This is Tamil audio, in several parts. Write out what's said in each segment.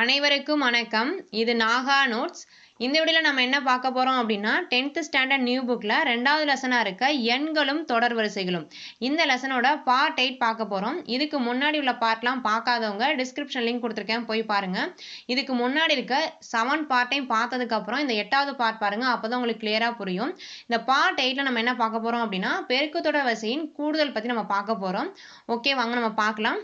அனைவருக்கும் வணக்கம். இது நாகா நோட்ஸ். இந்த வீடியோவில் நம்ம என்ன பார்க்க போகிறோம் அப்படின்னா டென்த்து ஸ்டாண்டர்ட் நியூ புக்கில் ரெண்டாவது லெசனாக இருக்க எண்களும் தொடர் வரிசைகளும். இந்த லெசனோட பார்ட் எயிட் பார்க்க போகிறோம் இதுக்கு முன்னாடி உள்ள பார்ட்லாம் பார்க்காதவங்க டிஸ்கிரிப்ஷன் லிங்க் கொடுத்துருக்கேன் போய் பாருங்கள் இதுக்கு முன்னாடி இருக்க செவன் பார்ட்டையும் பார்த்ததுக்கப்புறம் இந்த எட்டாவது பார்ட் பாருங்கள் அப்போ தான் உங்களுக்கு கிளியராக புரியும். இந்த பார்ட் எயிட்டில் நம்ம என்ன பார்க்க போகிறோம் அப்படின்னா பெருக்கு தொடர் வரிசையின் கூடுதல் பற்றி நம்ம பார்க்க போகிறோம் ஓகே வாங்க நம்ம பார்க்கலாம்.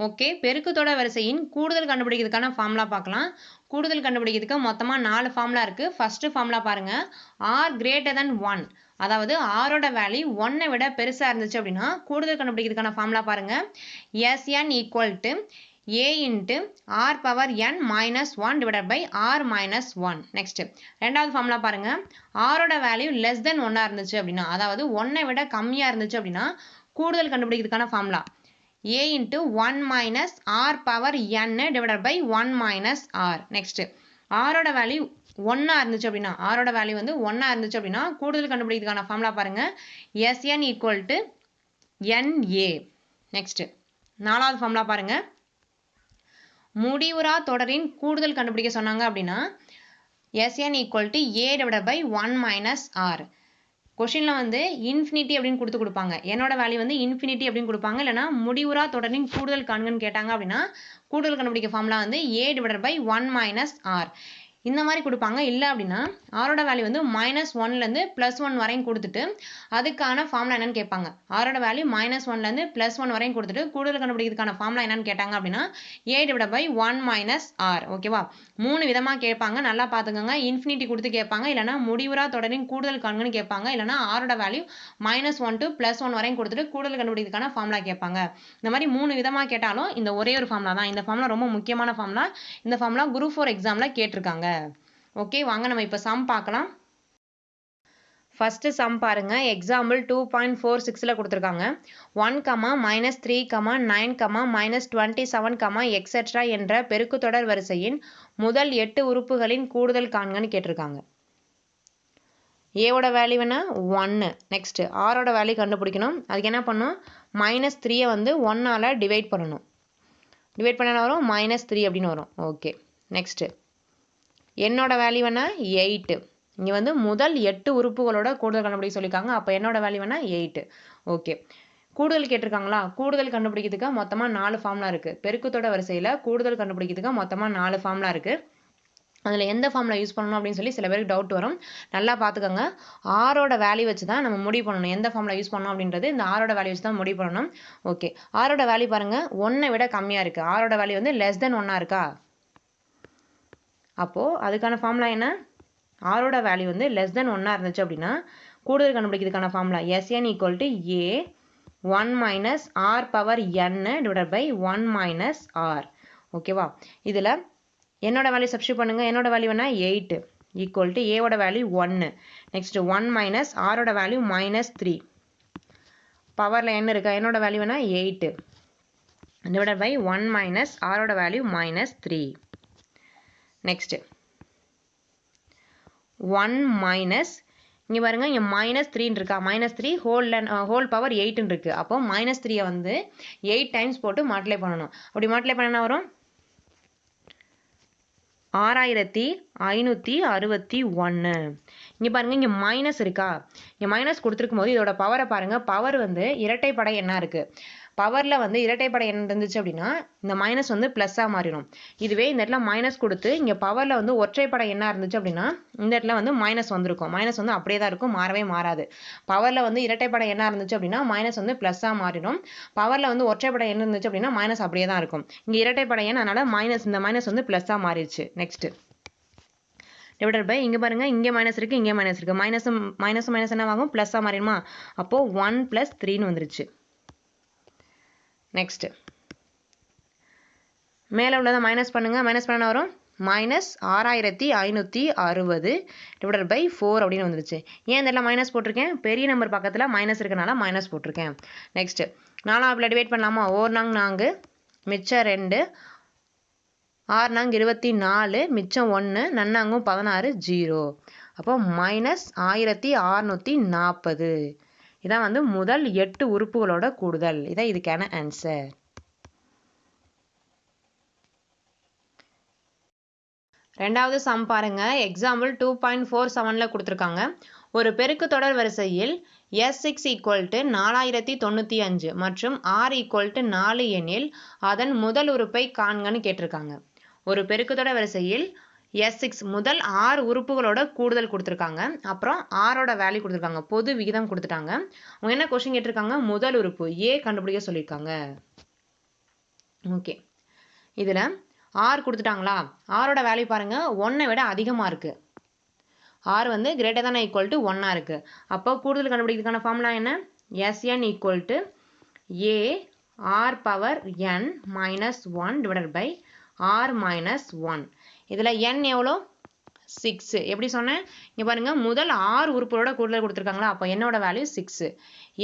ஓகே பெருக்குத்தொடர் வரிசையின் கூடுதல் கண்டுபிடிக்கிறதுக்கான ஃபார்முலா பார்க்கலாம். கூடுதல் கண்டுபிடிக்கிறதுக்கு மொத்தமாக நாலு ஃபார்முலா இருக்குது ஃபஸ்ட்டு ஃபார்முலா பாருங்கள் ஆர் கிரேட்டர் தென் ஒன் அதாவது ஆரோட வேல்யூ ஒன்னை விட பெருசாக இருந்துச்சு அப்படின்னா கூடுதல் கண்டுபிடிக்கிறதுக்கான ஃபார்முலா பாருங்கள் S N equal to A into R power N minus one divided by R minus one next ரெண்டாவது ஃபார்முலா பாருங்கள் ஆரோட வேல்யூ லெஸ் தென் ஒன்னாக இருந்துச்சு அப்படின்னா அதாவது ஒன்னை விட கம்மியாக இருந்துச்சு அப்படின்னா கூடுதல் கண்டுபிடிக்கிறதுக்கான formula a into 1 minus r power n divided by 1 minus r. Next. ஆரோட வேல்யூ ஒன்றா இருந்துச்சு அப்படின்னா ஆரோட வேல்யூ வந்து ஒன்றா இருந்துச்சு அப்படின்னா கூடுதல் கண்டுபிடிக்கிறதுக்கான ஃபார்முலா பாருங்கள் SN equal to NA next நாலாவது ஃபார்முலா பாருங்கள் முடிவுறா தொடரின் கூடுதல் கண்டுபிடிக்க சொன்னாங்க அப்படின்னா SN equal to A divide by one minus R கொஷினில் வந்து இன்ஃபினிட்டி அப்படின்னு கொடுத்து கொடுப்பாங்க. என்னோட வேல்யூ வந்து இன்ஃபினிட்டி அப்படின்னு கொடுப்பாங்க. இல்லைனா முடிவுரா தொடரின் கூடுதல் காண்கன்னு கேட்டாங்க அப்படின்னா கூடுதல் கண்டுபிடிக்க ஃபார்முலா வந்து A divided by one minus R இந்த மாதிரி கொடுப்பாங்க. இல்லை அப்படின்னா ஆரோட வேல்யூ வந்து மைனஸ் ஒன்லேருந்து ப்ளஸ் ஒன் வரையும் கொடுத்துட்டு அதுக்கான ஃபார்ம்லாம் என்னன்னு கேட்பாங்க. ஆரோட வேல்யூ மைனஸ் ஒன்லேருந்து ப்ளஸ் ஒன் வரையும் கொடுத்துட்டு கூடுதல் கண்டுபிடிக்கிறதுக்கான ஃபார்ம்லாம் என்னன்னு கேட்டாங்க அப்படின்னா A divide by one minus R ஓகேவா மூணு விதமாக கேட்பாங்க. நல்லா பார்த்துக்கோங்க. இன்ஃபினிட்டி கொடுத்து கேட்பாங்க. இல்லைனா முடிவுறா தொடரின் கூடுதல் கண்குன்னு கேட்பாங்க. இல்லைனா ஆரோட value minus one to plus one வரையும் கொடுத்துட்டு கூடுதல் கண்டுபிடிக்கிறதுக்கான ஃபார்ம்லா கேட்பாங்க. இந்த மாதிரி மூணு விதமாக கேட்டாலும் இந்த ஒரே ஒரு ஃபார்ம்லாம் தான். இந்த ஃபார்ம்லாம் ரொம்ப முக்கியமான ஃபார்முலா இந்த ஃபார்ம்லாம் குரூப் ஃபோர் எக்ஸாமில் கேட்டிருக்காங்க. ஓகே வாங்க நம்ம இப்போ சம் பார்க்கலாம். ஃபஸ்ட்டு சம் பாருங்கள் எக்ஸாம்பிள் டூ பாயிண்ட் ஃபோர் சிக்ஸில் கொடுத்துருக்காங்க. One comma minus three comma nine comma minus twenty seven comma etcetera என்ற பெருக்குத்தொடர் வரிசையின் முதல் எட்டு உறுப்புகளின் கூடுதல் காண்கன்னு கேட்டிருக்காங்க. ஏவோட வேல்யூ என்ன? ஒன்று நெக்ஸ்ட்டு ஆரோட வேல்யூ கண்டுபிடிக்கணும். அதுக்கு என்ன பண்ணணும்? மைனஸ் த்ரீயை வந்து ஒன்னால் டிவைட் பண்ணணும். டிவைட் பண்ண வரும்? மைனஸ் த்ரீ அப்படின்னு வரும். ஓகே நெக்ஸ்ட்டு என்னோட வேல்யூ என்ன எயிட்டு இங்கே வந்து முதல் எட்டு உறுப்புகளோட கூடுதல் கண்டுபிடிக்க சொல்லியிருக்காங்க. அப்போ என்னோட வேல்யூ என்ன எயிட்டு ஓகே கூடுதல் கேட்டிருக்காங்களா? கூடுதல் கண்டுபிடிக்கிறதுக்கு மொத்தமாக நாலு ஃபார்ம்லாம் இருக்குது பெருக்கத்தோட வரிசையில் கூடுதல் கண்டுபிடிக்கிறதுக்கு மொத்தமாக நாலு ஃபார்ம்லாம் இருக்குது அதில் எந்த ஃபார்மில் யூஸ் பண்ணணும் அப்படின்னு சொல்லி சில பேருக்கு டவுட் வரும். நல்லா பார்த்துக்கோங்க. ஆரோட வேல்யூ வச்சு தான் நம்ம முடிவு பண்ணணும். எந்த ஃபார்மில் யூஸ் பண்ணணும் அப்படின்றது இந்த ஆரோட வேல்யூ வச்சு தான் முடிவு பண்ணணும். ஓகே ஆரோட வேல்யூ பாருங்கள் ஒன்றை விட கம்மியாக இருக்குது ஆரோட வேல்யூ வந்து லெஸ் தென் ஒன்னாக இருக்கா? அப்போது அதுக்கான ஃபார்முலா என்ன? ஆரோட வேல்யூ வந்து லெஸ் தென் ஒன்னாக இருந்துச்சு அப்படின்னா கூடுதல் கண்டுபிடிக்கிறதுக்கான formula SN equal to A one minus R power N divide by one minus R ஓகேவா இதில் என்னோட வேல்யூ சப்ஸ்டியூட் பண்ணுங்கள் என்னோட வேல்யூ என்ன? எயிட்டு ஈக்குவல் டு ஏவோட வேல்யூ ஒன்று நெக்ஸ்ட்டு ஒன் மைனஸ் ஆரோட வேல்யூ மைனஸ் த்ரீ பவரில் என்ன இருக்கா? என்னோட வேல்யூ என்ன? Eight divide by one minus ஆரோட value minus three next one minus இங்கே பாருங்க இங்கே மைனஸ் த்ரீன்னு இருக்கா minus three whole whole power எயிட்டுன்னு இருக்குது அப்போ மைனஸ் த்ரீயை வந்து எயிட் டைம்ஸ் போட்டு மாட்டிலே பண்ணணும். அப்படி மாட்டிலே பண்ணனா வரும்? ஆறாயிரத்தி ஐநூற்றி அறுபத்தி ஒன்று இங்கே பாருங்கள் இங்கே மைனஸ் இருக்கா? இங்கே மைனஸ் கொடுத்துருக்கும் போது இதோட பவரை பாருங்கள் பவர் வந்து இரட்டைப்படை என்ன இருக்குது பவரில் வந்து இரட்டைப்படை என்ன இருந்துச்சு அப்படின்னா இந்த மைனஸ் வந்து ப்ளஸ்ஸாக மாறிடும். இதுவே இந்த இடத்துல மைனஸ் கொடுத்து இங்கே பவரில் வந்து ஒற்றைப்படை என்ன இருந்துச்சு அப்படின்னா இந்த இடத்துல வந்து மைனஸ் வந்திருக்கும். மைனஸ் வந்து அப்படியே தான் இருக்கும் மாறவே மாறாது. பவரில் வந்து இரட்டைப்படை என்ன இருந்துச்சு அப்படின்னா மைனஸ் வந்து ப்ளஸ்ஸாக மாறிடும். பவரில் வந்து ஒற்றைப்படை என்ன இருந்துச்சு அப்படின்னா மைனஸ் அப்படியே தான் இருக்கும். இங்கே இரட்டைப்படை எண் அதனால் மைனஸ் இந்த மைனஸ் வந்து ப்ளஸ்ஸாக மாறிடுச்சு. நெக்ஸ்ட்டு டிவைடட் பை இங்கே பாருங்கள் இங்கே மைனஸ் இருக்குது இங்கே மைனஸ் இருக்குது மைனஸும் மைனஸ் மைனஸ் என்ன ஆகும் ப்ளஸ்ஸாக மாறிடுமா? அப்போது ஒன் ப்ளஸ் த்ரீன்னு வந்துருச்சு. நெக்ஸ்ட்டு மேலே உள்ளதை மைனஸ் பண்ணுங்கள் மைனஸ் பண்ண வரும்? மைனஸ் ஆறாயிரத்தி ஐநூற்றி அறுபது டிவைடட் பை ஃபோர் அப்படின்னு வந்துருச்சு. ஏன் இதெல்லாம் மைனஸ் போட்டிருக்கேன்? பெரிய நம்பர் பக்கத்தில் மைனஸ் இருக்கனால மைனஸ் போட்டிருக்கேன். நெக்ஸ்ட்டு நானும் அப்படி டிவைட் பண்ணலாமா? ஓர் நாங் நான்கு மிச்சம் ரெண்டு ஆறு நாங்க இருபத்தி நாலு மிச்சம் ஒன்று நன்னாங்கும் பதினாறு ஜீரோ. அப்போ மைனஸ் ஆயிரத்தி அறநூற்றி நாற்பது. இதான் வந்து முதல் எட்டு உறுப்புகளோட கூடுதல். இதான் இதுக்கான ஆன்சர் ரெண்டாவது சம் பாருங்க. எக்ஸாம்பிள் டூ பாயிண்ட் ஃபோர் செவனில் கொடுத்துருக்காங்க. ஒரு பெருக்கு தொடர் வரிசையில் எஸ் சிக்ஸ் ஈக்குவல் டு நாலாயிரத்தி தொண்ணூற்றி அஞ்சு மற்றும் ஆர் ஈக்குவல் டு நாலு எனில் அதன் முதல் உறுப்பை காண்கன்னு கேட்டிருக்காங்க. ஒரு பெருக்குத்தொடர் வரிசையில் எஸ் சிக்ஸ் முதல் ஆறு உறுப்புகளோட கூடுதல் கொடுத்துருக்காங்க. அப்புறம் ஆரோட வேல்யூ கொடுத்துருக்காங்க. பொது விகிதம் கொடுத்துட்டாங்க. அவங்க என்ன கொஸ்டின் கேட்டிருக்காங்க? முதல் உறுப்பு. ஏ கண்டுபிடிக்க சொல்லியிருக்காங்க. ஓகே இதில் ஆர் கொடுத்துட்டாங்களா? ஆரோட வேல்யூ பாருங்கள் ஒன்னை விட அதிகமாக இருக்குது ஆர் வந்து கிரேட்டர் தானே ஈக்குவல் டு ஒன்னாக இருக்குது அப்போ கூடுதல் கண்டுபிடிக்கிறதுக்கான ஃபார்முலா என்ன? SN equal to A R power N minus one divided by R minus one இதில் என் எவ்வளோ? சிக்ஸு எப்படி சொன்னேன்? இங்கே பாருங்கள் முதல் ஆறு உறுப்புகளோட கூடுதல் கொடுத்துருக்காங்களா? அப்போ என்னோட வேல்யூ சிக்ஸு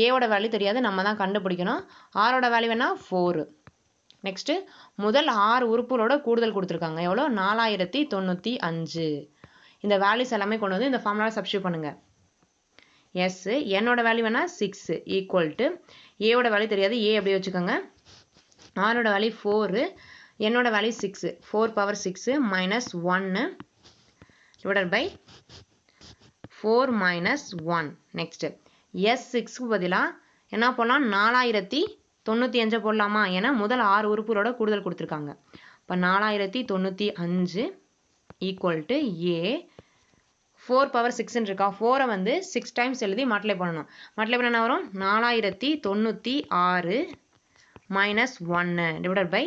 ஏவோட வேல்யூ தெரியாது நம்ம தான் கண்டுபிடிக்கணும். ஆரோட வேல்யூ வேணா ஃபோரு நெக்ஸ்ட்டு முதல் ஆறு உறுப்புகளோட கூடுதல் கொடுத்துருக்காங்க. எவ்வளோ? நாலாயிரத்தி தொண்ணூற்றி அஞ்சு. இந்த வேல்யூஸ் எல்லாமே கொண்டு வந்து இந்த ஃபார்முலாவில் சப்ஸ்டியூட் பண்ணுங்கள் எஸ் என்னோட வேல்யூ வேணால் சிக்ஸு ஈக்குவல் டு ஏவோட வேல்யூ தெரியாது. ஏ அப்படியே வச்சுக்கோங்க? ஆரோட வேல்யூ ஃபோரு என்னோடய value six four power six minus ஒன்று divided by four minus one next S சிக்ஸ்க்கு பதிலாக என்ன போடலாம்? நாலாயிரத்தி தொண்ணூற்றி அஞ்சை போடலாமா? ஏன்னா முதல் ஆறு உறுப்புகளோட கூடுதல் கொடுத்துருக்காங்க. இப்போ நாலாயிரத்தி தொண்ணூற்றி அஞ்சு equal to A four power சிக்ஸ்ன்னு இருக்கா? ஃபோரை வந்து சிக்ஸ் டைம்ஸ் எழுதி மல்டிப்ளை பண்ணணும். மல்டிப்ளை பண்ண என்ன வரும்? நாலாயிரத்தி தொண்ணூற்றி ஆறு மைனஸ் ஒன்று டிவைடட் பை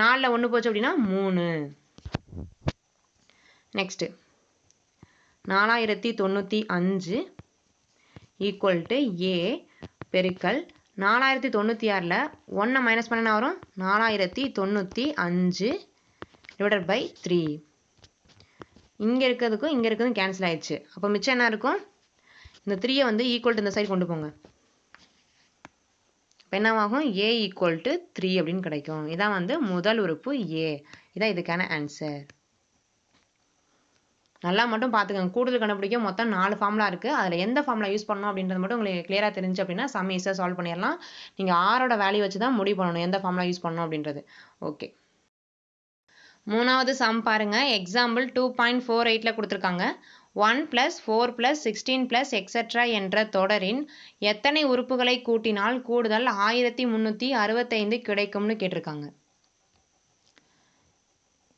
நாலில் ஒன்று போச்சு அப்படின்னா மூணு. நெக்ஸ்ட்டு நாலாயிரத்தி தொண்ணூற்றி அஞ்சு ஈக்குவல் டு ஏ பெருக்கல் நாலாயிரத்தி தொண்ணூற்றி ஆறில் ஒன்றை மைனஸ் பண்ணினா வரும்? நாலாயிரத்தி தொண்ணூற்றி அஞ்சு டிவைடட் பை த்ரீ இங்கே இருக்கிறதுக்கும் இங்கே இருக்கிறதும் கேன்சல் ஆயிடுச்சு. அப்போ மிச்சம் என்ன இருக்கும்? இந்த த்ரீயை வந்து ஈக்குவல் டு இந்த சைடு கொண்டு போங்க. என்னவாகும் ஏ ஈக்குவல் டு த்ரீ அப்படின்னு கிடைக்கும். இதான் வந்து முதல் உறுப்பு ஏ இதான் இதுக்கான ஆன்சர் நல்லா மட்டும் பார்த்துக்கோங்க. கூடுதல் கண்டுபிடிக்க மொத்தம் நாலு ஃபார்முலா இருக்குது அதில் எந்த ஃபார்முலா யூஸ் பண்ணணும் அப்படின்றது மட்டும் உங்களுக்கு கிளியராக தெரிஞ்சு அப்படின்னா சம் ஈஸியாக சால்வ் பண்ணிடலாம். நீங்கள் ஆரோட வேல்யூ வச்சு தான் முடிவு பண்ணணும். எந்த ஃபார்முலா யூஸ் பண்ணணும் அப்படின்றது. ஓகே மூணாவது சம் பாருங்க. எக்ஸாம்பிள் டூ பாயிண்ட் ஃபோர் எயிட்டில் கொடுத்துருக்காங்க. One plus four plus sixteen plus etcetera என்ற தொடரின் எத்தனை உறுப்புகளை கூட்டினால் கூடுதல் ஆயிரத்தி முந்நூற்றி அறுபத்தைந்து கிடைக்கும்னு கேட்டிருக்காங்க.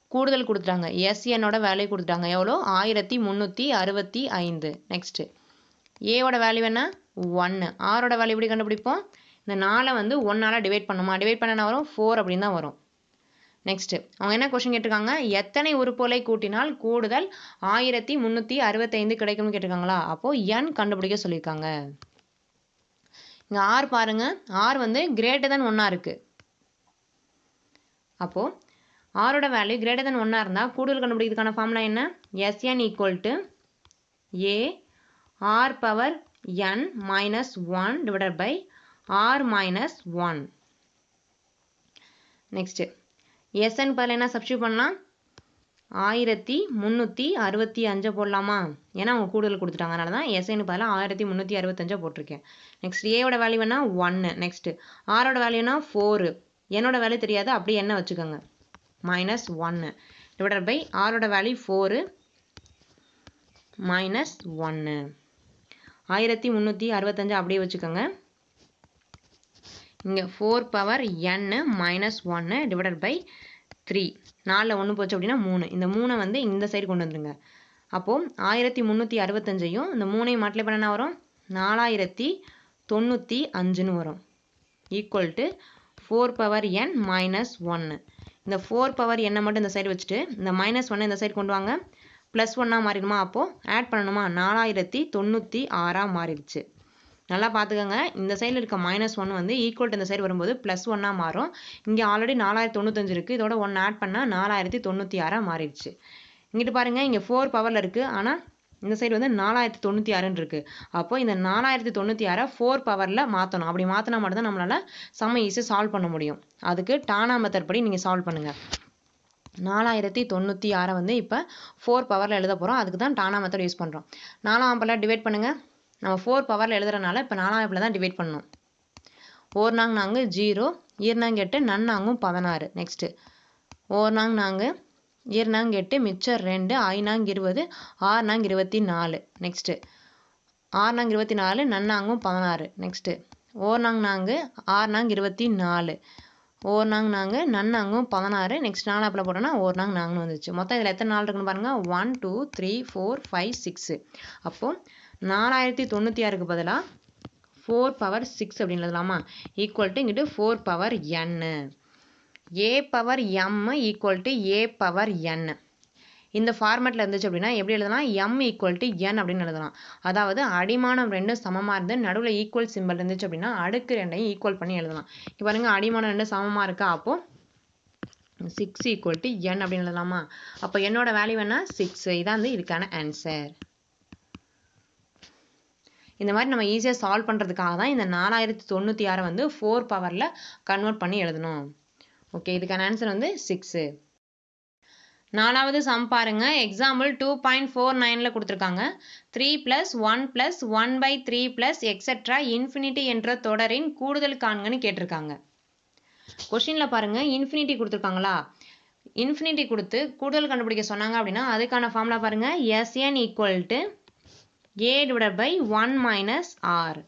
கூடுதல் கொடுத்துட்டாங்க. எஸ்என்னோட வேல்யூ கொடுத்துட்டாங்க. எவ்வளோ? ஆயிரத்தி முந்நூற்றி அறுபத்தி ஐந்து. நெக்ஸ்ட்டு ஏவோட வேல்யூ என்ன? ஒன்று ஆரோட வேல்யூ எப்படி கண்டுபிடிப்போம்? இந்த நாலை வந்து ஒன்னால் டிவைட் பண்ணுமா? டிவைட் பண்ணனா வரும்? ஃபோர் அப்படின்னு தான் வரும். நெக்ஸ்ட்டு அவங்க என்ன கொஷின் கேட்டிருக்காங்க? எத்தனை உறுப்புகளை கூட்டினால் கூடுதல் ஆயிரத்தி முந்நூற்றி அறுபத்தைந்து கிடைக்கும்னு கேட்டிருக்காங்களா? அப்போது என் கண்டுபிடிக்க சொல்லியிருக்காங்க. இங்கே ஆர் பாருங்க. ஆர் வந்து கிரேட்டர் தென் ஒன்றா இருக்குது அப்போது ஆரோட வேல்யூ கிரேட்டர் தென் ஒன்றா இருந்தால் கூடுதல் கண்டுபிடிக்கிறதுக்கான ஃபார்முலா என்ன? SN equal to A R power N minus one divided by R minus one next SN பதில் என்ன சப்ஸ்டியூட் பண்ணலாம்? ஆயிரத்தி முந்நூற்றி அறுபத்தி அஞ்சை போடலாமா? ஏன்னா அவங்க கூடுதல் கொடுத்துட்டாங்க. அதனால தான் எஸ்என் பதிலாக ஆயிரத்தி முந்நூற்றி அறுபத்தஞ்சா போட்டிருக்கேன். நெக்ஸ்ட் ஏவோட வேல்யூ வேணா ஒன்று நெக்ஸ்ட்டு ஆரோட வேல்யூனா ஃபோரு என்னோட வேல்யூ தெரியாது. அப்படியே என்ன வச்சுக்கோங்க. மைனஸ் ஒன்று டிவைடட் பை ஆரோட வேல்யூ ஃபோரு மைனஸ் ஒன்று ஆயிரத்தி முந்நூற்றி அறுபத்தஞ்சு அப்படியே வச்சுக்கோங்க. இங்கே ஃபோர் பவர் என்னு மைனஸ் ஒன்று டிவைடட் பை த்ரீ நாலில் ஒன்று போச்சு அப்படின்னா மூணு. இந்த மூணை வந்து இந்த சைடு கொண்டு வந்துடுங்க அப்போது ஆயிரத்தி முந்நூற்றி அறுபத்தஞ்சையும் இந்த மூணையும் மாட்டிலே பண்ண என்ன வரும்? நாலாயிரத்தி தொண்ணூற்றி அஞ்சுன்னு வரும். Equal to four power N minus ஒன்று இந்த ஃபோர் பவர் என்னை மட்டும் இந்த சைடு வச்சுட்டு இந்த மைனஸ் ஒன்னை இந்த சைடு கொண்டு வாங்க. ப்ளஸ் ஒன்னாக மாறிடுமா? அப்போது ஆட் பண்ணணுமா? நாலாயிரத்தி தொண்ணூற்றி ஆறாக மாறிடுச்சு. நல்லா பார்த்துக்கோங்க இந்த சைடில் இருக்க மைனஸ் ஒன் வந்து ஈக்குவல் டு இந்த சைடு வரும்போது ப்ளஸ் ஒன்னாக மாறும். இங்கே ஆல்ரெடி நாலாயிரத்தி தொண்ணூத்தஞ்சு இருக்குது இதோட ஒன்று ஆட் பண்ணால் நாலாயிரத்தி தொண்ணூற்றி ஆறாக மாறிடுச்சு. இங்கிட்டு பாருங்கள் இங்கே ஃபோர் பவரில் இருக்குது ஆனால் இந்த சைடு வந்து நாலாயிரத்தி தொண்ணூற்றி ஆறுன்னு இருக்குது அப்போ இந்த நாலாயிரத்தி தொண்ணூற்றி ஆறை ஃபோர் பவரில் மாற்றணும் அப்படி மாற்றினா மட்டும்தான் நம்மளால் சம ஈஸியாக சால்வ் பண்ண முடியும். அதுக்கு டானா மெத்தட் படி நீங்கள் சால்வ் பண்ணுங்கள் நாலாயிரத்தி தொண்ணூற்றி ஆறை வந்து இப்போ ஃபோர் பவரில் எழுத போகிறோம் அதுக்கு தான் டானா மெத்தட் யூஸ் பண்ணுறோம் நாலாம் பவரில் டிவைட் பண்ணுங்கள் நம்ம ஃபோர் பவரில் எழுதுறனால இப்போ நாலாம் பல்ல தான் டிவைட் பண்ணணும். ஓர் நாங் நாங்கு ஜீரோ ஈர்னாங்க எட்டு நன்னாங்கும் பதினாறு. நெக்ஸ்ட்டு ஓர் நாங் நாங்கு ஈர்னாங்க எட்டு மிச்சர் ரெண்டு ஐநாங்க இருபது ஆறுனாங்க இருபத்தி நாலு. நெக்ஸ்ட்டு ஆறுனாங்க இருபத்தி நாலு நன்னாங்கும் பதினாறு. நெக்ஸ்ட்டு ஓர் நாங் நாங்கு ஆறுனாங்க இருபத்தி நாலு. ஓர் நாங் நாங்கு நன்னாங்கும் பதினாறு. நெக்ஸ்ட் நாலாப்பில் போட்டோன்னா நாங் நாங்கன்னு வந்துச்சு. மொத்தம் இதில் எத்தனை நாள் இருக்குன்னு பாருங்கள் one two three four five six அப்போது நாலாயிரத்தி தொண்ணூற்றி ஆறுக்கு பதிலாக ஃபோர் பவர் சிக்ஸ் அப்படின்னு எழுதலாமா? ஈக்குவல் டு இங்கிட்டு four power N A power M equal to A power N இந்த ஃபார்மேட்டில் இருந்துச்சு அப்படின்னா எப்படி எழுதலாம்? எம் ஈக்குவல் டு என் அப்படின்னு எழுதலாம். அதாவது அடிமானம் ரெண்டும் சமமாக இருந்து நடுவில் ஈக்குவல் சிம்பிள் இருந்துச்சு அப்படின்னா அடுக்கு ரெண்டையும் ஈக்குவல் பண்ணி எழுதலாம். இப்போ பாருங்கள் அடிமானம் ரெண்டும் சமமாக இருக்கா? அப்போது சிக்ஸ் ஈக்குவல் டு என் அப்படின்னு எழுதலாமா? அப்போ என்னோட வேல்யூ என்ன? சிக்ஸ் இதான் வந்து இதுக்கான ஆன்சர் இந்த மாதிரி நம்ம ஈஸியாக சால்வ் பண்ணுறதுக்காக தான் இந்த நாலாயிரத்தி தொண்ணூற்றி ஆறை வந்து ஃபோர் பவரில் கன்வெர்ட் பண்ணி எழுதணும். ஓகே இதுக்கான ஆன்சர் வந்து சிக்ஸு நாலாவது சம் பாருங்க. எக்ஸாம்பிள் டூ பாயிண்ட் ஃபோர் நைனில் கொடுத்துருக்காங்க. Three plus one plus one by three plus etcetera infinity என்ற தொடரின் கூடுதல் காண்கன்னு கேட்டிருக்காங்க. கொஷினில் பாருங்க. இன்ஃபினிட்டி கொடுத்துருக்காங்களா? இன்ஃபினிட்டி கொடுத்து கூடுதல் கண்டுபிடிக்க சொன்னாங்க அப்படின்னா அதுக்கான ஃபார்முலா பாருங்க. SN equal to A divide by one minus R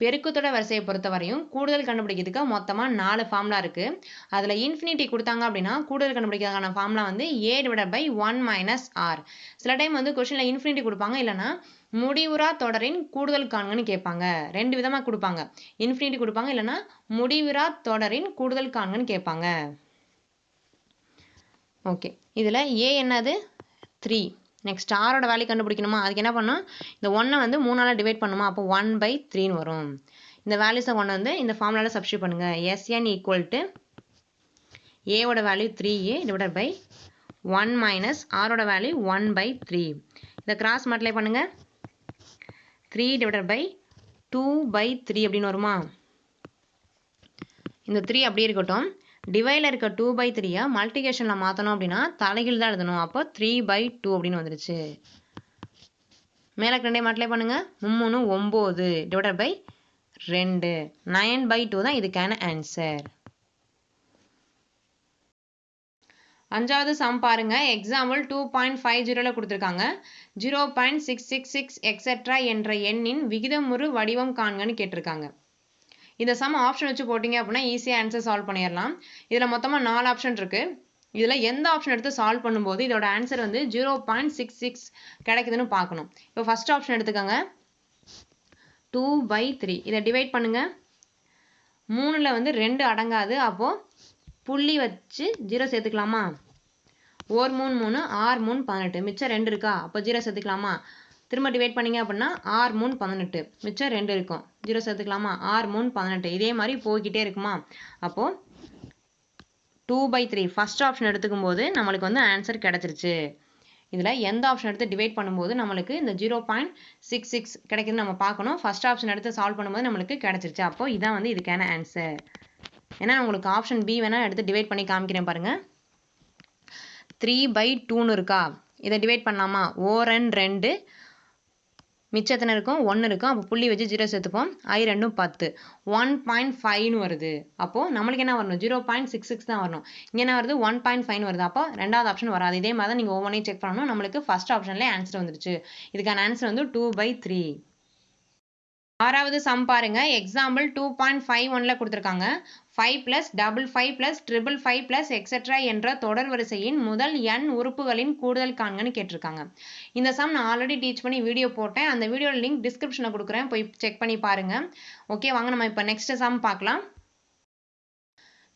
பெருக்குத்தொட வரிசையை பொறுத்தவரையும் கூடுதல் கண்டுபிடிக்கிறதுக்கு மொத்தமாக நாலு ஃபார்முலா இருக்குது அதில் இன்ஃபினிட்டி கொடுத்தாங்க அப்படின்னா கூடுதல் கண்டுபிடிக்கிறதுக்கான ஃபார்முலா வந்து A divide by one minus R சில டைம் வந்து கொஷினில் இன்ஃபினிட்டி கொடுப்பாங்க இல்லைனா முடிவுறா தொடரின் கூடுதல் காண்கன்னு கேட்பாங்க. ரெண்டு விதமாக கொடுப்பாங்க. இன்ஃபினிட்டி கொடுப்பாங்க இல்லைனா முடிவுறா தொடரின் கூடுதல் காண்கன்னு கேட்பாங்க. ஓகே இதில் ஏ என்னது? த்ரீ நெக்ஸ்ட் ஆரோட வேல்யூ கண்டுபிடிக்கணுமா? அதுக்கு என்ன பண்ணணும் இந்த ஒன்னை வந்து மூணால் டிவைட் பண்ணுமா? அப்போ ஒன் பை த்ரீன்னு வரும். இந்த வேல்யூஸை கொண்டு வந்து இந்த ஃபார்முலாவில் சப்ஸ்டியூட் பண்ணுங்கள் எஸ்என் ஈக்குவல் டு ஏவோட value three A divide by one minus ஆரோட வேல்யூ ஒன் பை த்ரீ இதை கிராஸ் மல்டிப்ளை பண்ணுங்கள் three divide by two by three அப்படின்னு வருமா? இந்த த்ரீ அப்படியே இருக்கட்டும். டிவைடில் இருக்க டூ பை த்ரீயை மல்டிகேஷனில் மாற்றணும் அப்படின்னா தலைகீழ் தான் எழுதணும். அப்போ த்ரீ பை டூ அப்படின்னு வந்துருச்சு. மேலே ரெண்டே மல்டிப்ளை பண்ணுங்கள் மும்மூணு ஒம்பது டிவைடட் பை ரெண்டு. நைன் பை டூ தான் இதுக்கான ஆன்சர் அஞ்சாவது சம் பாருங்க. எக்ஸாம்பிள் டூ பாயிண்ட் ஃபைவ் ஜீரோவில் கொடுத்துருக்காங்க. Zero point six six six etcetera என்ற எண்ணின் விகிதமுறு வடிவம் காண்கன்னு கேட்டிருக்காங்க. இந்த சம் ஆப்ஷன் வச்சு போட்டிங்க அப்படின்னா ஈஸியாக ஆன்சர் சால்வ் பண்ணிடலாம். இதில் மொத்தமாக நாலு ஆப்ஷன் இருக்குது இதில் எந்த ஆப்ஷன் எடுத்து சால்வ் பண்ணும்போது இதோட ஆன்சர் வந்து ஜீரோ பாயிண்ட் சிக்ஸ் சிக்ஸ் கிடைக்குதுன்னு பார்க்கணும். இப்போ ஃபஸ்ட் ஆப்ஷன் எடுத்துக்கோங்க. டூ பை த்ரீ இதை டிவைட் பண்ணுங்கள் மூணில் வந்து ரெண்டு அடங்காது. அப்போது புள்ளி வச்சு ஜீரோ சேர்த்துக்கலாமா? ஓர் மூணு மூணு ஆறு மூணு பதினெட்டு. மிச்சம் ரெண்டு இருக்கா? அப்போ ஜீரோ சேர்த்துக்கலாமா? திரும்ப டிவைட் பண்ணிங்க அப்படின்னா ஆறு மூணு பதினெட்டு. மிச்சம் ரெண்டு இருக்கும். ஜீரோ சேர்த்துக்கலாமா? ஆறு மூணு பதினெட்டு. இதே மாதிரி போய்கிட்டே இருக்குமா? அப்போது two by three first option எடுத்துக்கும் போது நம்மளுக்கு வந்து ஆன்சர் கிடச்சிருச்சு. இதில் எந்த ஆப்ஷன் எடுத்து டிவைட் பண்ணும்போது நம்மளுக்கு இந்த ஜீரோ பாயிண்ட் சிக்ஸ் சிக்ஸ் கிடைக்குதுன்னு நம்ம பார்க்கணும். ஃபஸ்ட் ஆப்ஷன் எடுத்து சால்வ் பண்ணும்போது நம்மளுக்கு கிடச்சிருச்சு. அப்போ இதான் வந்து இதுக்கான ஆன்சர் ஏன்னா உங்களுக்கு ஆப்ஷன் பி வேணால் எடுத்து டிவைட் பண்ணி காமிக்கிறேன் பாருங்கள் த்ரீ பை டூன்னு இருக்கா? இதை டிவைட் பண்ணலாமா? ஓரன் ரெண்டு மிச்சம் எத்தனை இருக்கும் ஒன்று இருக்கும். அப்போ புள்ளி வச்சு ஜீரோ சேர்த்துப்போம். ஐ ரெண்டும் பத்து. ஒன் பாயிண்ட் ஃபைவ்னு வருது. அப்போது நம்மளுக்கு என்ன வரணும்? ஜீரோ பாயிண்ட் சிக்ஸ் சிக்ஸ் தான் வரணும். இங்கே என்ன வருது? ஒன் பாயிண்ட் ஃபைவ் வருது. அப்போ ரெண்டாவது ஆப்ஷன் வராது. இதே மாதிரி தான் நீங்கள் ஒவ்வொன்றையும் செக் பண்ணணும். நம்மளுக்கு ஃபஸ்ட் ஆப்ஷன்லேயே ஆன்சர் வந்துருச்சு. இதுக்கான ஆன்சர் வந்து டூ பை த்ரீ ஆறாவது சம் பாருங்க. எக்ஸாம்பிள் டூ பாயிண்ட் ஃபைவ் ஒன்ல கொடுத்துருக்காங்க. Five plus double five plus triple five plus etcetera என்ற தொடர் வரிசையின் முதல் எண் உறுப்புகளின் கூடுதல் காண்கன்னு கேட்டிருக்காங்க. இந்த சம் நான் ஆல்ரெடி டீச் பண்ணி வீடியோ போட்டேன். அந்த வீடியோட லிங்க் டிஸ்கிரிப்ஷனில் கொடுக்குறேன். போய் செக் பண்ணி பாருங்கள் ஓகே வாங்க நம்ம இப்போ நெக்ஸ்ட் சம் பார்க்கலாம்.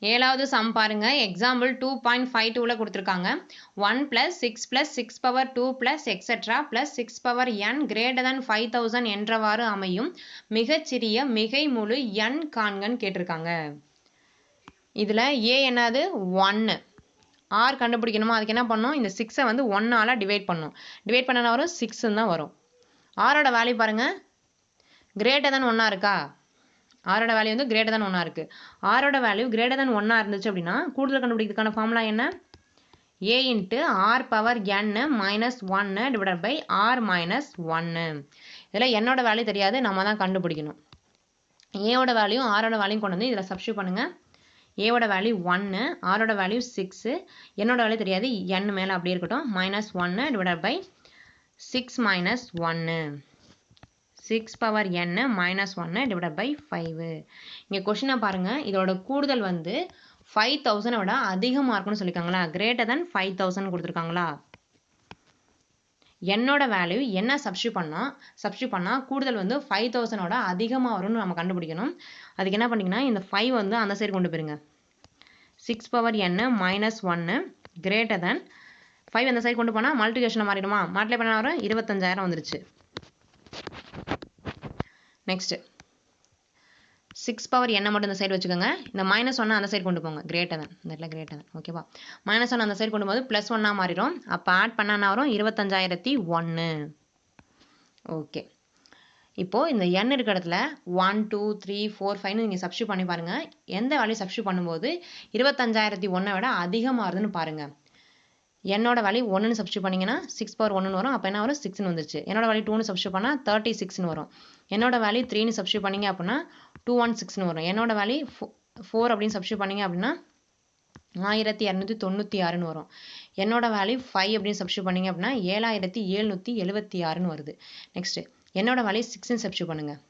ஏழாவது சம் பாருங்க. எக்ஸாம்பிள் டூ பாயிண்ட் ஃபைவ் டூவில் கொடுத்துருக்காங்க. One plus six plus six power two plus etcetera plus six power N greater than five thousand என்றவாறு அமையும் மிகச்சிறிய மிகை முழு எண் காண்கன்னு கேட்டிருக்காங்க. இதில் ஏ என்னது? ஒன்று ஆர் கண்டுபிடிக்கணுமா? அதுக்கு என்ன பண்ணணும் இந்த சிக்ஸை வந்து ஒன்னால் டிவைட் பண்ணும். டிவைட் பண்ணனா வரும்? சிக்ஸுன்னு தான் வரும். ஆரோட வேல்யூ பாருங்கள் கிரேட்டர் தன் ஒன்றா இருக்கா? ஆரோட வேல்யூ வந்து கிரேட்டர் தன் ஒன்றா இருக்குது ஆரோட வேல்யூ கிரேட்டர் தன் ஒன்றா இருந்துச்சு அப்படின்னா கூடுதல் கண்டுபிடிக்கிறதுக்கான ஃபார்முலா என்ன? A into R power N minus ஒன்னு டிவைட் பை ஆர் மைனஸ் ஒன்னு இதில் என்னோட வேல்யூ தெரியாது. நம்ம தான் கண்டுபிடிக்கணும். ஏவோட வேல்யூ ஆரோட வேல்யூ கொண்டு வந்து இதில் சப்ஸ்டியூட் பண்ணுங்கள் ஏவோட வேல்யூ ஒன்று ஆரோட வேல்யூ சிக்ஸு என்னோட வேல்யூ தெரியாது. என் மேலே அப்படியே இருக்கட்டும். மைனஸ் ஒன்று டிவைடட் பை சிக்ஸ் மைனஸ் ஒன்று சிக்ஸ் பவர் என்னு மைனஸ் ஒன்று டிவைடட் பை ஃபைவு இங்கே கொஷினை பாருங்கள் இதோட கூடுதல் வந்து ஃபைவ் தௌசண்டை விட அதிகமாக இருக்குன்னு சொல்லியிருக்காங்களா கிரேட்டர் தென் ஃபைவ் தௌசண்ட் கொடுத்துருக்காங்களா? என்னோட வேல்யூ என்ன சப்ஸ்டியூட் பண்ணால் சப்ஸ்டியூட் பண்ணால் கூடுதல் வந்து ஃபைவ் தௌசண்டோட அதிகமாக வரும்னு நம்ம கண்டுபிடிக்கணும். அதுக்கு என்ன பண்ணிங்கன்னா இந்த ஃபைவ் வந்து அந்த சைடு கொண்டு போயிருங்க. சிக்ஸ் பவர் என் மைனஸ் ஒன்று கிரேட்டர் தென் ஃபைவ் அந்த சைடு கொண்டு போனால் மல்டிகேஷனை மாறிடுமா? மாட்டிலே பண்ண வரும் இருபத்தஞ்சாயிரம் வந்துருச்சு. நெக்ஸ்ட்டு சிக்ஸ் பவர் என்ன மட்டும் இந்த சைடு வச்சுக்கோங்க. இந்த மைனஸ் ஒன்று அந்த சைடு கொண்டு போங்க. கிரேட்டர் தான் இந்த இடத்துல கிரேட்டர் தான் ஓகேவா மைனஸ் ஒன் அந்த சைடு கொண்டு போது ப்ளஸ் ஒன்னாக மாறிடும். அப்போ ஆட் பண்ணால் வரும்? இருபத்தஞ்சாயிரத்தி ஒன்று ஓகே இப்போது இந்த எண் இருக்க இடத்துல ஒன் டூ த்ரீ ஃபோர் ஃபைவ்னு நீங்கள் சப்ஸ்டியூட் பண்ணி பாருங்கள் எந்த வேல்யூ சப்ஸ்டியூட் பண்ணும்போது இருபத்தஞ்சாயிரத்தி ஒன்றை விட அதிகமாக வருதுன்னு பாருங்கள் என்னோட வேல்யூ ஒன்றுன்னு சப்ஸ்டியூட் பண்ணிங்கன்னா சிக்ஸ் பவர் ஒன்றுன்னு வரும். அப்போ என்ன வரும்? சிக்ஸ்னு வந்துச்சு என்னோட வேல்யூ டூன்னு சப்ஸ்டியூட் பண்ணால் தேர்ட்டி சிக்ஸ்னு வரும். என்னோட வேல்யூ த்ரீன்னு சப்ஸ்டியூட் பண்ணிங்க அப்படின்னா டூ ஒன் சிக்ஸ்னு வரும். என்னோட வேல்யூ ஃபோ ஃபோர் அப்படின்னு சப்ஸ்டியூட் பண்ணிங்க அப்படின்னா ஆயிரத்தி இரநூத்தி தொண்ணூற்றி ஆறுன்னு வரும். என்னோட வேல்யூ ஃபைவ் அப்படின்னு சப்ஸ்டியூட் பண்ணிங்க அப்படின்னா ஏழாயிரத்தி எழுநூற்றி எழுபத்தி ஆறுன்னு வருது. நெக்ஸ்ட்டு என்னோட வேல்யூ சிக்ஸ்ன்னு சப்ஸ்டியூட் பண்ணுங்கள்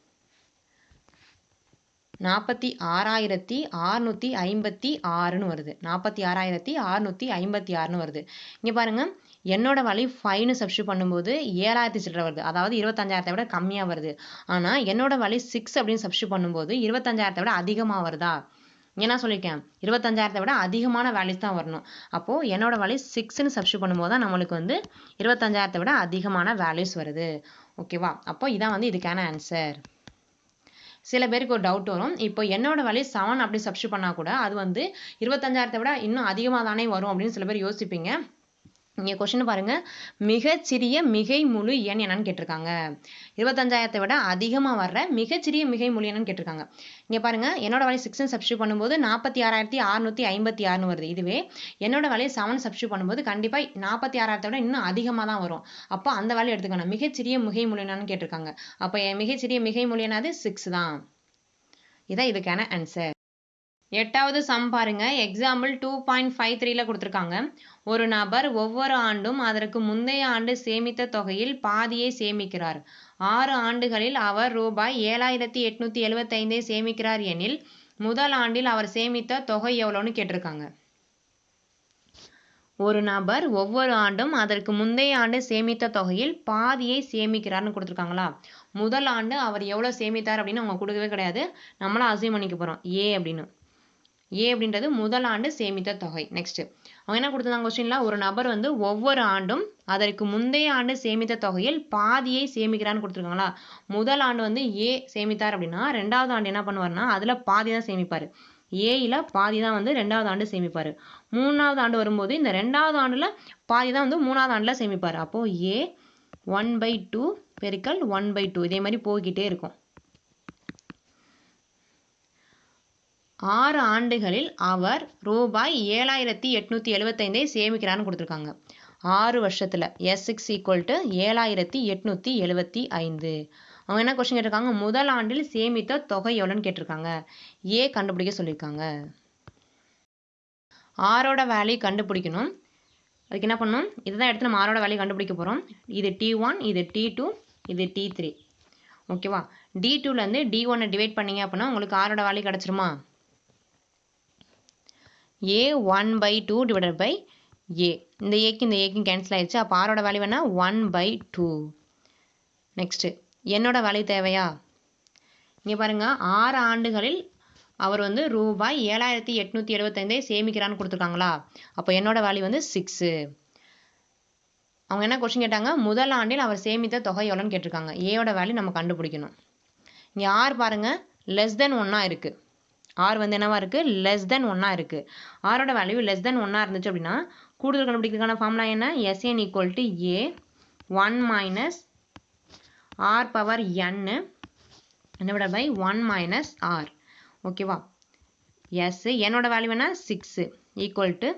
நாற்பத்தி ஆறாயிரத்தி ஆறுநூற்றி ஐம்பத்தி ஆறுன்னு வருது. நாற்பத்தி ஆறாயிரத்தி ஆறுநூற்றி ஐம்பத்தி ஆறுன்னு வருது. இங்கே பாருங்கள் என்னோட வேல்யூ ஃபைவ்னு சப்ஸ்டியூட் பண்ணும்போது ஏழாயிரத்தி சில்லரை வருது. அதாவது இருபத்தஞ்சாயிரத்தை விட கம்மியாக வருது. ஆனால் என்னோட வேல்யூ சிக்ஸ் அப்படின்னு சப்ஸ்டியூட் பண்ணும்போது இருபத்தஞ்சாயிரத்தை விட அதிகமாக வருதா? என்ன சொல்லியிருக்கேன். இருபத்தஞ்சாயிரத்தை விட அதிகமான வேல்யூஸ் தான் வரணும். அப்போது என்னோட வேல்யூ சிக்ஸ்னு சப்ஸ்டியூட் பண்ணும்போது தான் நம்மளுக்கு வந்து இருபத்தஞ்சாயிரத்தை விட அதிகமான வேல்யூஸ் வருது. ஓகேவா? அப்போ இதான் வந்து இதுக்கான ஆன்சர் சில பேருக்கு ஒரு டவுட் வரும். இப்போ என்னோட வேல்யூ செவன் அப்படி சப்ஸ்டியூட் பண்ணால் கூட அது வந்து இருபத்தஞ்சாயிரத்தை விட இன்னும் அதிகமாக தானே வரும் அப்படின்னு சில பேர் யோசிப்பீங்க. இங்கே கொஷின் பாருங்க. மிகச்சிறிய மிகை முழு எண் என்னன்னு கேட்டிருக்காங்க. இருபத்தஞ்சாயிரத்தை விட அதிகமாக வர்ற மிகச்சிறிய மிகை முழு என்னன்னு கேட்டிருக்காங்க. இங்கே பாருங்க என்னோட வேலையை சிக்ஸ்னு சப்ஸ்டியூட் பண்ணும்போது நாற்பத்தி ஆறாயிரத்தி அறுநூத்தி ஐம்பத்தி ஆறுனு வருது. இதுவே என்னோட வேலையை செவன் சப்ஸ்டியூட் பண்ணும்போது கண்டிப்பாக நாற்பத்தி ஆறாயிரத்தை விட இன்னும் அதிகமாக தான் வரும். அப்போ அந்த வேலையை எடுத்துக்கணும். மிகச்சிறிய மிகை முழு என்னன்னு கேட்டிருக்காங்க. அப்போ மிகச்சிறிய மிகை முழு என்னது சிக்ஸ் தான். இதான் இதுக்கான ஆன்சர் எட்டாவது சம் பாருங்க. எக்ஸாம்பிள் டூ பாயிண்ட் ஃபைவ் த்ரீல கொடுத்துருக்காங்க. ஒரு நபர் ஒவ்வொரு ஆண்டும் அதற்கு முந்தைய ஆண்டு சேமித்த தொகையில் பாதியை சேமிக்கிறார். ஆறு ஆண்டுகளில் அவர் ரூபாய் ஏழாயிரத்தி எட்நூத்தி எழுபத்தைந்தை சேமிக்கிறார் எனில் முதல் ஆண்டில் அவர் சேமித்த தொகை எவ்வளோன்னு கேட்டிருக்காங்க. ஒரு நபர் ஒவ்வொரு ஆண்டும் அதற்கு முந்தைய ஆண்டு சேமித்த தொகையில் பாதியை சேமிக்கிறார்னு கொடுத்துருக்காங்களா? முதல் ஆண்டு அவர் எவ்வளோ சேமித்தார் அப்படின்னு அவங்க கொடுக்கவே கிடையாது. நம்மளாம் அசியூம் பண்ணிக்க போகிறோம் ஏ அப்படின்னு. ஏ அப்படின்றது முதல் ஆண்டு சேமித்த தொகை. நெக்ஸ்ட் அவங்க என்ன கொடுத்துருந்தாங்க கொஸ்டின்ல ஒரு நபர் வந்து ஒவ்வொரு ஆண்டும் அதற்கு முந்தைய ஆண்டு சேமித்த தொகையில் பாதியை சேமிக்கிறான்னு கொடுத்துருக்காங்களா? முதல் ஆண்டு வந்து ஏ சேமித்தார் அப்படின்னா ரெண்டாவது ஆண்டு என்ன பண்ணுவார்னா அதில் பாதி தான் சேமிப்பார். ஏயில் பாதி தான் வந்து ரெண்டாவது ஆண்டு சேமிப்பார். மூணாவது ஆண்டு வரும்போது இந்த ரெண்டாவது ஆண்டில் பாதி தான் வந்து மூணாவது ஆண்டில் சேமிப்பார். அப்போது ஏ ஒன் பை டூ பெருக்கல் ஒன் பை டூ இதே மாதிரி போய்கிட்டே இருக்கும். ஆறு ஆண்டுகளில் அவர் ரூபாய் ஏழாயிரத்தி எட்நூற்றி எழுபத்தைந்தை சேமிக்கிறான்னு கொடுத்துருக்காங்க. ஆறு வருஷத்தில். எஸ் சிக்ஸ் ஈக்குவல் டு ஏழாயிரத்தி எட்நூற்றி எழுபத்தி ஐந்து. அவங்க என்ன கொஸ்டின் கேட்டிருக்காங்க? முதல் ஆண்டில் சேமித்த தொகை எவ்வளோன்னு கேட்டிருக்காங்க. ஏ கண்டுபிடிக்க சொல்லியிருக்காங்க. ஆரோட வேல்யூ கண்டுபிடிக்கணும். அதுக்கு என்ன பண்ணணும்? இதுதான் எடுத்து நம்ம ஆரோட வேல்யூ கண்டுபிடிக்க போகிறோம் இது டி ஒன் இது டி டூ இது டி த்ரீ ஓகேவா டி டூலேருந்து டி ஒன்னை டிவைட் பண்ணீங்க அப்படின்னா உங்களுக்கு ஆரோட value கிடச்சிருமா? A one by two divided by A இந்த ஏக்கு இந்த ஏக்கும் கேன்சல் ஆயிடுச்சு. அப்போ ஆரோட வேல்யூ என்ன ஒன் பை டூ நெக்ஸ்ட்டு என்னோட வேல்யூ தேவையா? இங்கே பாருங்கள் ஆறு ஆண்டுகளில் அவர் வந்து ரூபாய் ஏழாயிரத்தி எட்நூற்றி எழுபத்தைந்தே சேமிக்கிறான்னு கொடுத்துருக்காங்களா? அப்போ என்னோட வேல்யூ வந்து சிக்ஸு அவங்க என்ன கொஸ்டின் கேட்டாங்க? முதல் ஆண்டில் அவர் சேமித்த தொகை எவ்வளோன்னு கேட்டிருக்காங்க. ஏயோட வேல்யூ நம்ம கண்டுபிடிக்கணும். இங்கே ஆறு பாருங்கள் லெஸ் தென் ஒன்றா இருக்குது ஆர் வந்து என்னவா இருக்குது லெஸ் தென் ஒன்றா இருக்குது ஆரோட வேல்யூ லெஸ் தென் ஒன்றா இருந்துச்சு அப்படின்னா கூடுதல் கண்டுபிடிக்கிறதுக்கான ஃபார்முலா என்ன? SN equal to A one minus R power N என்ன பை ஒன் மைனஸ் ஆர் ஓகேவா எஸ் என்னோட வேல்யூ என்ன சிக்ஸு ஈக்குவல் டு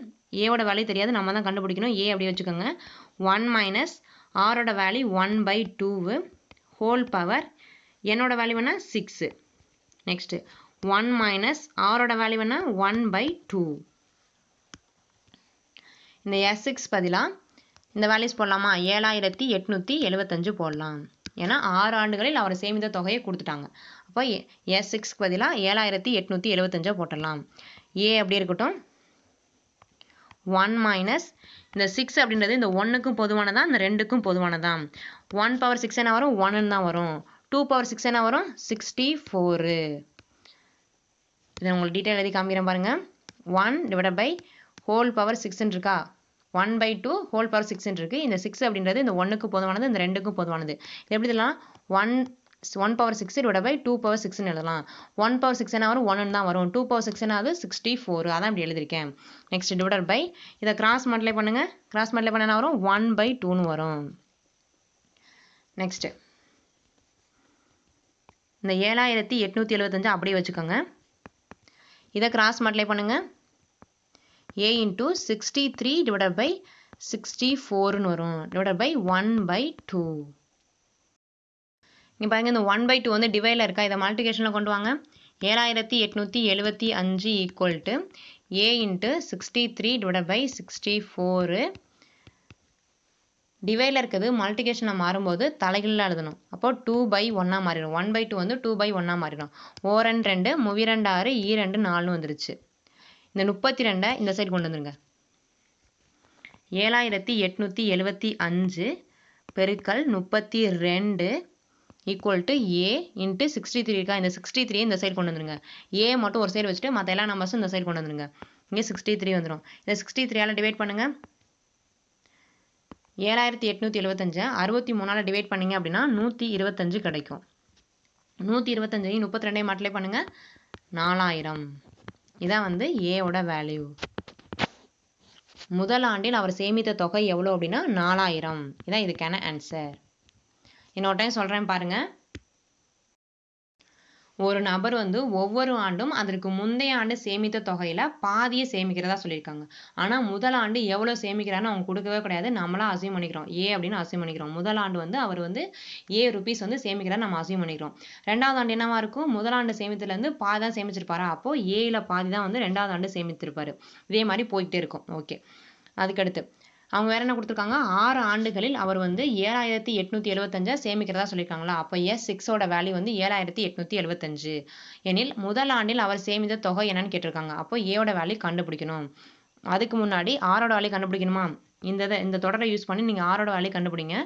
ஏவோட வேல்யூ தெரியாது. நம்ம தான் கண்டுபிடிக்கணும். ஏ அப்படி வச்சுக்கோங்க. ஒன் மைனஸ் ஆரோட value one by two whole power என்னோட வேல்யூ என்ன சிக்ஸு நெக்ஸ்ட்டு ஒன் மைனஸ் ஆரோட வேல்யூ என்ன? ஒன் பை டூ இந்த எஸ் சிக்ஸ் பதிலாக இந்த வேல்யூஸ் போடலாமா? ஏழாயிரத்தி எட்நூற்றி எழுபத்தஞ்சு போடலாம். ஏன்னா ஆறு ஆண்டுகளில் அவர் சேமித்த தொகையை கொடுத்துட்டாங்க. அப்போ எஸ் சிக்ஸ் பதிலாக ஏழாயிரத்தி எட்நூற்றி எழுபத்தஞ்சை போட்டுடலாம். ஏ அப்படி இருக்கட்டும்? ஒன் மைனஸ் இந்த சிக்ஸ் அப்படின்றது இந்த ஒன்றுக்கும் பொதுவானதான் இந்த ரெண்டுக்கும் பொதுவானதான் ஒன் பவர் சிக்ஸ் என்ன வரும்? ஒன்னு தான் வரும். டூ பவர் சிக்ஸ் என்ன வரும்? சிக்ஸ்டி ஃபோரு இதை உங்களுக்கு டீட்டெயில் எழுதி காமிக்கிறேன் பாருங்கள் one divide by whole power சிக்ஸ்ன்னு இருக்கா? One by two whole power சிக்ஸ்ன்னு இருக்குது இந்த சிக்ஸ் அப்படின்றது இந்த ஒன்றுக்கு போதுமானது இந்த ரெண்டுக்கும் போதுமானது. இது எப்படி இதெல்லாம் one one power six divide by two power சிக்ஸ்னு எழுதலாம். ஒன் பவர் சிக்ஸ் என்ன வரும்? ஒன்னு தான் வரும். டூ பவர் சிக்ஸ் என்ன அது சிக்ஸ்டி ஃபோர் அதான் இப்படி எழுதியிருக்கேன். நெக்ஸ்ட் டிவைடட் பை இதை கிராஸ் மல்டிப்ளை பண்ணுங்கள் கிராஸ் மல்டிப்ளை பண்ண என்ன வரும்? ஒன் பை டூன்னு வரும். நெக்ஸ்ட்டு இந்த ஏழாயிரத்தி எட்நூற்றி எழுபத்தஞ்சு அப்படியே வச்சுக்கோங்க. இதை கிராஸ் மல்டிப்ளை பண்ணுங்கள் A into sixty three divided by sixty ஃபோர்னு வரும். Divided by one by two இங்கே பாருங்கள் இந்த ஒன் பை டூ வந்து டிவைடில் இருக்கா? இதை மல்டிகேஷனில் கொண்டு வாங்க. ஏழாயிரத்தி எட்நூற்றி எழுபத்தி அஞ்சு equal to A into sixty three divide by sixty four டிவைடில் இருக்குது மல்டிகேஷனை மாறும்போது தலைகீழாக எழுதணும். அப்போது டூ பை ஒன்னாக மாறிடும். ஒன் பை டூ வந்து டூ பை ஒன்னாக மாறிடும். ஓ ரெண்டு ரெண்டு முவி ரெண்டு ஆறு ஈ ரெண்டு நாலுன்னு வந்துருச்சு. இந்த முப்பத்தி ரெண்டை இந்த சைடு கொண்டு வந்துருங்க. ஏழாயிரத்தி எட்நூற்றி எழுபத்தி அஞ்சு பெருக்கல் முப்பத்தி ரெண்டு equal to A into sixty three இருக்கா? இந்த சிக்ஸ்டி த்ரீ இந்த சைடு கொண்டு வந்துருங்க. ஏ மட்டும் ஒரு சைடு வச்சுட்டு மற்ற எல்லா நம்பர்ஸும் இந்த சைடு கொண்டு வந்துருங்க. இங்கே சிக்ஸ்டி த்ரீ வந்துடும் இந்த சிக்ஸ்டி த்ரீயால் டிவைட் பண்ணுங்கள் ஏழாயிரத்தி எட்நூற்றி எழுபத்தஞ்சை அறுபத்தி மூணால் டிவைட் பண்ணீங்க அப்படின்னா நூற்றி இருபத்தஞ்சு கிடைக்கும். நூற்றி இருபத்தஞ்சையும் முப்பத்தி ரெண்டையும் மல்டிப்ளை பண்ணுங்கள் நாலாயிரம். இதான் வந்து ஏவோட வேல்யூ முதல் ஆண்டில் அவர் சேமித்த தொகை எவ்வளோ அப்படின்னா நாலாயிரம். இதான் இதுக்கான ஆன்சர் இன்னொரு டைம் சொல்கிறேன் பாருங்கள் ஒரு நபர் வந்து ஒவ்வொரு ஆண்டும் அதற்கு முந்தைய ஆண்டு சேமித்த தொகையில பாதியை சேமிக்கிறதா சொல்லியிருக்காங்க. ஆனா முதல் ஆண்டு எவ்வளவு சேமிக்கிறான்னு அவங்க கொடுக்கவே கிடையாது. நம்மளா அசியம் பண்ணிக்கிறோம். ஏ அப்படின்னு அசியம் பண்ணிக்கிறோம். முதல் ஆண்டு வந்து அவர் வந்து ஏ ருபீஸ் வந்து சேமிக்கிறார் நம்ம அசியம் பண்ணிக்கிறோம். ரெண்டாவது ஆண்டு என்னவா இருக்கும்? முதல் ஆண்டு சேமித்துல இருந்து பாதி தான் சேமிச்சிருப்பாரா? அப்போ ஏல பாதி தான் வந்து ரெண்டாவது ஆண்டு சேமித்திருப்பாரு. இதே மாதிரி போயிட்டே இருக்கும். ஓகே அதுக்கடுத்து அவங்க வேற என்ன கொடுத்துருக்காங்க? ஆறு ஆண்டுகளில் அவர் வந்து ஏழாயிரத்தி எட்நூத்தி எழுபத்தஞ்சா சேமிக்கிறதா சொல்லியிருக்காங்களா? அப்போ எஸ் சிக்ஸோட வேல்யூ வந்து ஏழாயிரத்தி எட்நூத்தி எழுபத்தஞ்சு எனில் முதல் ஆண்டில் அவர் சேமித்த தொகை என்னன்னு கேட்டிருக்காங்க. அப்போ ஏவோட வேல்யூ கண்டுபிடிக்கணும். அதுக்கு முன்னாடி ஆரோட வேல்யூ கண்டுபிடிக்கணுமா? இந்த இதை இந்த தொடரை யூஸ் பண்ணி நீங்கள் ஆரோட வேல்யூ கண்டுபிடிங்க.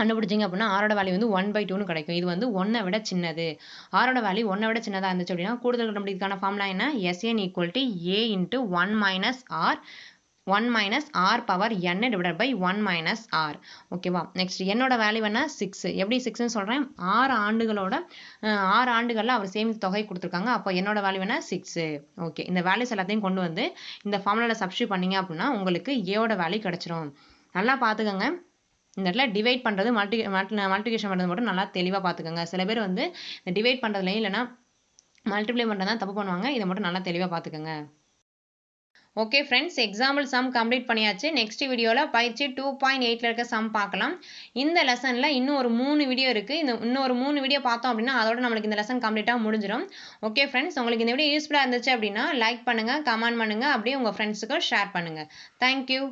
கண்டுபிடிச்சிங்க அப்படின்னா ஆரோட வேல்யூ வந்து ஒன் பை டூன்னு கிடைக்கும். இது வந்து ஒன்னை விட சின்னது. ஆரோட வேல்யூ ஒன்னை விட சின்னதாக இருந்துச்சு அப்படின்னா கூடுதல் கண்டுபிடிக்கான ஃபார்ம்லாம் என்ன? SN equal to A into one minus R one minus R power N divided by one minus R ஓகேவா நெக்ஸ்ட் என்னோட வேல்யூ என்ன? சிக்ஸ் எப்படி சிக்ஸ்னு சொல்கிறேன் ஆறு ஆண்டுகளோட ஆறு ஆண்டுகளில் அவர் சேமித்த தொகை கொடுத்துருக்காங்க. அப்போ என்னோட வேல்யூ என்ன? சிக்ஸு ஓகே இந்த வேல்யூஸ் எல்லாத்தையும் கொண்டு வந்து இந்த ஃபார்முலாவில் சப்ஸ்டியூட் பண்ணீங்க அப்படின்னா உங்களுக்கு ஏவோட வேல்யூ கிடச்சிரும். நல்லா பார்த்துக்கோங்க இந்த இடத்துல டிவைட் பண்ணுறது மல்டி மல்டிகேஷன் பண்ணுறது மட்டும் நல்லா தெளிவாக பார்த்துக்கோங்க சில பேர் வந்து இந்த டிவைட் பண்ணுறதுலையும் இல்லைன்னா மல்டிப்ளை பண்ணுறது தான் தப்பு பண்ணுவாங்க. இதை மட்டும் நல்லா தெளிவாக பார்த்துக்கோங்க okay friends example sum complete பண்ணியாச்சு. நெக்ஸ்ட் வீடியோவில் பயிற்சி டூ பாயிண்ட் எயிட்டில் இருக்க சம் பார்க்கலாம். இந்த லெசனில் இன்னும் ஒரு மூணு வீடியோ இருக்குது இந்த இன்னொரு மூணு வீடியோ பார்த்தோம் அப்படின்னா அதோட நம்மளுக்கு இந்த லெசன் கம்ப்ளீட்டாக முடிஞ்சிடும் ஓகே ஃப்ரெண்ட்ஸ் உங்களுக்கு இந்த வீடியோ யூஸ்ஃபுல்லாக இருந்துச்சு அப்படின்னா லைக் பண்ணுங்கள் கமெண்ட் பண்ணுங்கள் அப்படியே உங்கள் ஃப்ரெண்ட்ஸுக்கு ஷேர் பண்ணுங்கள் தேங்க்யூ